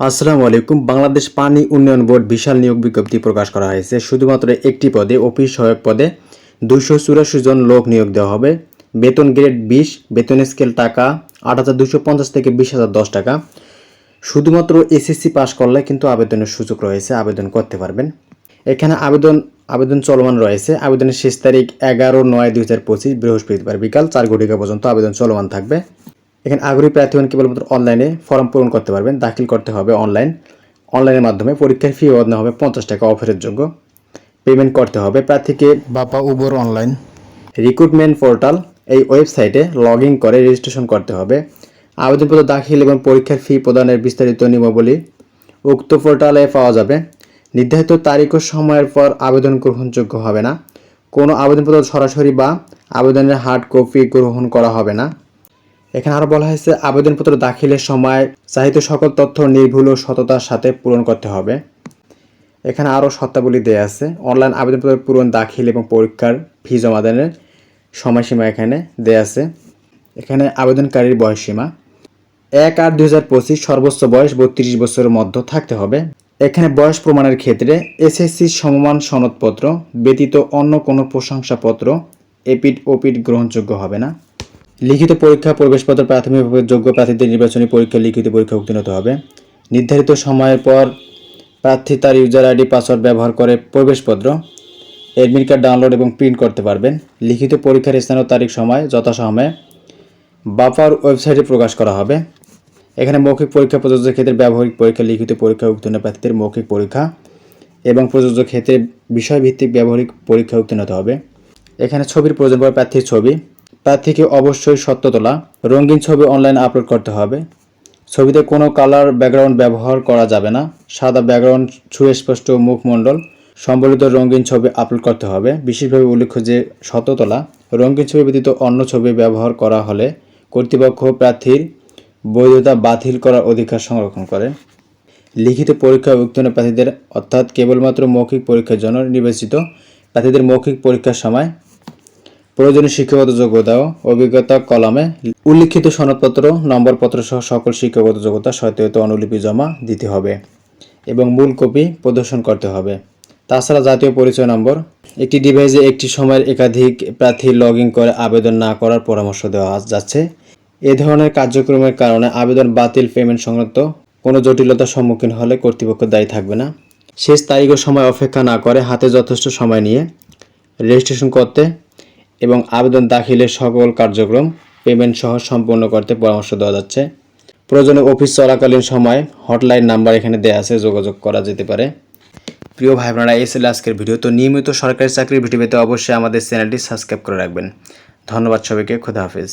আসসালামু আলাইকুম। বাংলাদেশ পানি উন্নয়ন বোর্ড বিশাল নিয়োগ বিজ্ঞপ্তি প্রকাশ করা হয়েছে। শুধুমাত্র একটি পদে, অফিস সহায়ক পদে দুশো চুরাশি জন লোক নিয়োগ দেওয়া হবে। বেতন গ্রেড বিশ, বেতন স্কেল টাকা আট হাজার দুশো পঞ্চাশ থেকে বিশ হাজার দশ টাকা। শুধুমাত্র এসএসসি পাশ করলে কিন্তু আবেদনের সুযোগ রয়েছে। আবেদন করতে পারবেন। এখানে আবেদন আবেদন চলমান রয়েছে। আবেদনের শেষ তারিখ এগারো নয় দুই হাজার পঁচিশ বৃহস্পতিবার বিকাল চার ঘটিকা পর্যন্ত আবেদন চলমান থাকবে। এখানে আগ্রহী প্রার্থীগণ কেবলমাত্র অনলাইনে ফর্ম পূরণ করতে পারবেন দাখিল করতে হবে অনলাইন অনলাইনের মাধ্যমে পরীক্ষার ফি বাবদ হবে পঞ্চাশ টাকা অফারের যোগ্য। পেমেন্ট করতে হবে প্রার্থীকে। বাপা উবর অনলাইন রিক্রুটমেন্ট পোর্টাল এই ওয়েবসাইটে লগ ইন করে রেজিস্ট্রেশন করতে হবে। আবেদনপত্র দাখিল এবং পরীক্ষার ফি প্রদানের বিস্তারিত নিয়মাবলী উক্ত পোর্টালে পাওয়া যাবে। নির্ধারিত তারিখ ও সময়ের পর আবেদন গ্রহণযোগ্য হবে না। কোনো আবেদনপত্র সরাসরি বা আবেদনের হার্ড কপি গ্রহণ করা হবে না। এখানে আরও বলা হয়েছে, আবেদনপত্র দাখিলের সময় চাহিত সকল তথ্য নির্ভুল ও সততার সাথে পূরণ করতে হবে। এখানে আরও শর্তাবলী দেওয়া আছে, অনলাইন আবেদনপত্র পূরণ, দাখিল এবং পরীক্ষার ফি জমা দানের সময়সীমা এখানে দেওয়া আছে। এখানে আবেদনকারীর বয়সসীমা, এক আট দুই হাজার পঁচিশ, সর্বোচ্চ বয়স বত্রিশ বছরের মধ্যে থাকতে হবে। এখানে বয়স প্রমাণের ক্ষেত্রে এসএসসি সমমান সনদপত্র ব্যতীত অন্য কোনো প্রশংসাপত্র এপিড ওপিড গ্রহণযোগ্য হবে না। লিখিত পরীক্ষা প্রবেশপত্র প্রাথমিকভাবে যোগ্য প্রার্থীদের নির্বাচনী পরীক্ষা লিখিত পরীক্ষা উত্তীর্ণ হতে হবে। নির্ধারিত সময়ের পর প্রার্থী তার ইউজার আইডি পাসওয়ার্ড ব্যবহার করে প্রবেশপত্র অ্যাডমিট কার্ড ডাউনলোড এবং প্রিন্ট করতে পারবেন। লিখিত পরীক্ষার স্থান ও তারিখ সময় যথাসময়ে বাফার ওয়েবসাইটে প্রকাশ করা হবে। এখানে মৌখিক পরীক্ষা প্রযোজ্য ক্ষেত্রে ব্যবহারিক পরীক্ষা, লিখিত পরীক্ষা উত্তীর্ণ প্রার্থীদের মৌখিক পরীক্ষা এবং প্রযোজ্য ক্ষেত্রে বিষয়ভিত্তিক ব্যবহারিক পরীক্ষা উত্তীর্ণ হতে হবে। এখানে ছবির প্রয়োজন পড়ে প্রার্থীর ছবি। প্রার্থীকে অবশ্যই সত্য তোলা। রঙিন ছবি অনলাইনে আপলোড করতে হবে। ছবিতে কোনো কালার ব্যাকগ্রাউন্ড ব্যবহার করা যাবে না। সাদা ব্যাকগ্রাউন্ড সুস্পষ্ট মুখমণ্ডল, সম্বলিত রঙিন ছবি আপলোড করতে হবে। বিশেষভাবে উল্লেখ্য যে সত্য তোলা, রঙিন ছবি ব্যতীত অন্য ছবি ব্যবহার করা হলে কর্তৃপক্ষ প্রার্থীর বৈধতা বাতিল করার অধিকার সংরক্ষণ করে। লিখিত পরীক্ষা উত্তীর্ণ প্রার্থীদের, অর্থাৎ কেবলমাত্র মৌখিক পরীক্ষার জন্য নির্বাচিত প্রার্থীদের মৌখিক পরীক্ষার সময় প্রয়োজনীয় শিক্ষাগত যোগ্যতা ও অভিজ্ঞতা কলামে উল্লিখিত সনদপত্র নম্বরপত্র সহ সকল শিক্ষাগত যোগ্যতা সত্যায়িত অনুলিপি জমা দিতে হবে এবং মূল কপি প্রদর্শন করতে হবে। তাছাড়া জাতীয় পরিচয় নম্বর, একটি ডিভাইসে একটি সময়ের একাধিক প্রার্থী লগ করে আবেদন না করার পরামর্শ দেওয়া যাচ্ছে। এ ধরনের কার্যক্রমের কারণে আবেদন বাতিল পেমেন্ট সংক্রান্ত কোনো জটিলতার সম্মুখীন হলে কর্তৃপক্ষ দায়ী থাকবে না। শেষ তারিখ ও সময় অপেক্ষা না করে হাতে যথেষ্ট সময় নিয়ে রেজিস্ট্রেশন করতে এবং আবেদন দাখিলের সকল কার্যক্রম পেমেন্ট সহ সম্পন্ন করতে পরামর্শ দেওয়া যাচ্ছে। প্রয়োজনে অফিস চলাকালীন সময় হটলাইন নাম্বার এখানে দেওয়া আছে, যোগাযোগ করা যেতে পারে। প্রিয় ভাই বোনেরা এই ছিল আজকের ভিডিও। তো নিয়মিত সরকারি চাকরির ভিডিও পেতে অবশ্যই আমাদের চ্যানেলটি সাবস্ক্রাইব করে রাখবেন। ধন্যবাদ সবাইকে, খুদা হাফিজ।